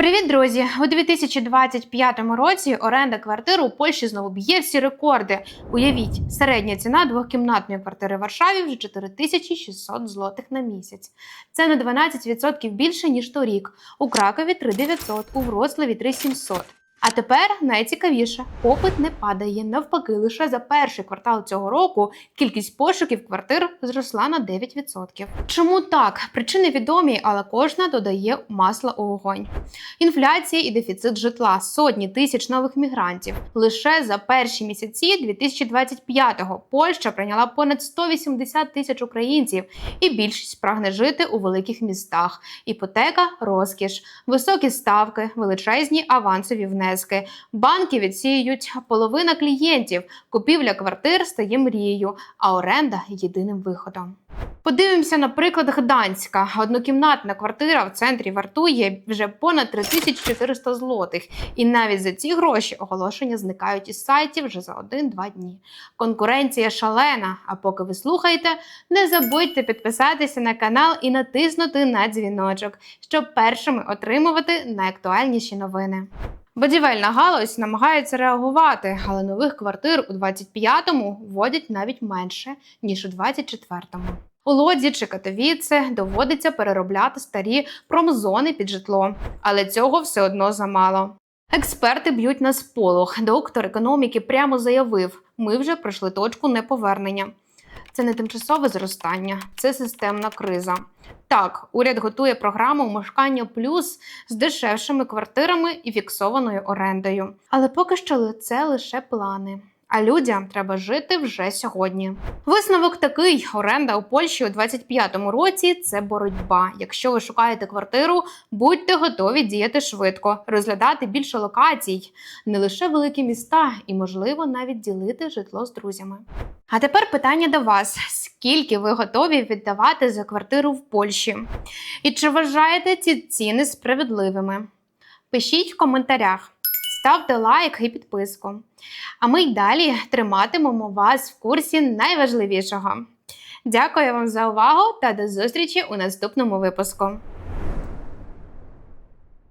Привіт, друзі! У 2025 році оренда квартир у Польщі знову б'є всі рекорди. Уявіть, середня ціна двохкімнатної квартири в Варшаві вже 4600 злотих на місяць. Це на 12% більше ніж торік. У Кракові 3900, у Вроцлаві 3700. А тепер найцікавіше: попит не падає. Навпаки, лише за перший квартал цього року кількість пошуків квартир зросла на 9%. Чому так? Причини відомі, але кожна додає масла у вогонь. Інфляція і дефіцит житла, сотні тисяч нових мігрантів. Лише за перші місяці 2025-го Польща прийняла понад 180 тисяч українців, і більшість прагне жити у великих містах. Іпотека, розкіш, високі ставки, величезні авансові внески. Банки відсіюють половина клієнтів. Купівля квартир стає мрією, а оренда єдиним виходом. Подивимося на приклад Гданська. Однокімнатна квартира в центрі вартує вже понад 3400 злотих. І навіть за ці гроші оголошення зникають із сайтів вже за 1-2 дні. Конкуренція шалена. А поки ви слухаєте, не забудьте підписатися на канал і натиснути на дзвіночок, щоб першими отримувати найактуальніші новини. Будівельна галузь намагається реагувати, але нових квартир у 25-му вводять навіть менше ніж у 24-му. У Лодзі чи Катовіце доводиться переробляти старі промзони під житло, але цього все одно замало. Експерти б'ють на сполох. Доктор економіки прямо заявив: ми вже пройшли точку неповернення. Це не тимчасове зростання, це системна криза. Так, уряд готує програму Мешкання плюс з дешевшими квартирами і фіксованою орендою. Але поки що це лише плани. А людям треба жити вже сьогодні. Висновок такий: оренда у Польщі у 25-му році це боротьба. Якщо ви шукаєте квартиру, будьте готові діяти швидко, розглядати більше локацій, не лише великі міста, і можливо навіть ділити житло з друзями. А тепер питання до вас: скільки ви готові віддавати за квартиру в Польщі? І чи вважаєте ці ціни справедливими? Пишіть в коментарях, ставте лайк і підписку. А ми й далі триматимемо вас в курсі найважливішого. Дякую вам за увагу та до зустрічі у наступному випуску.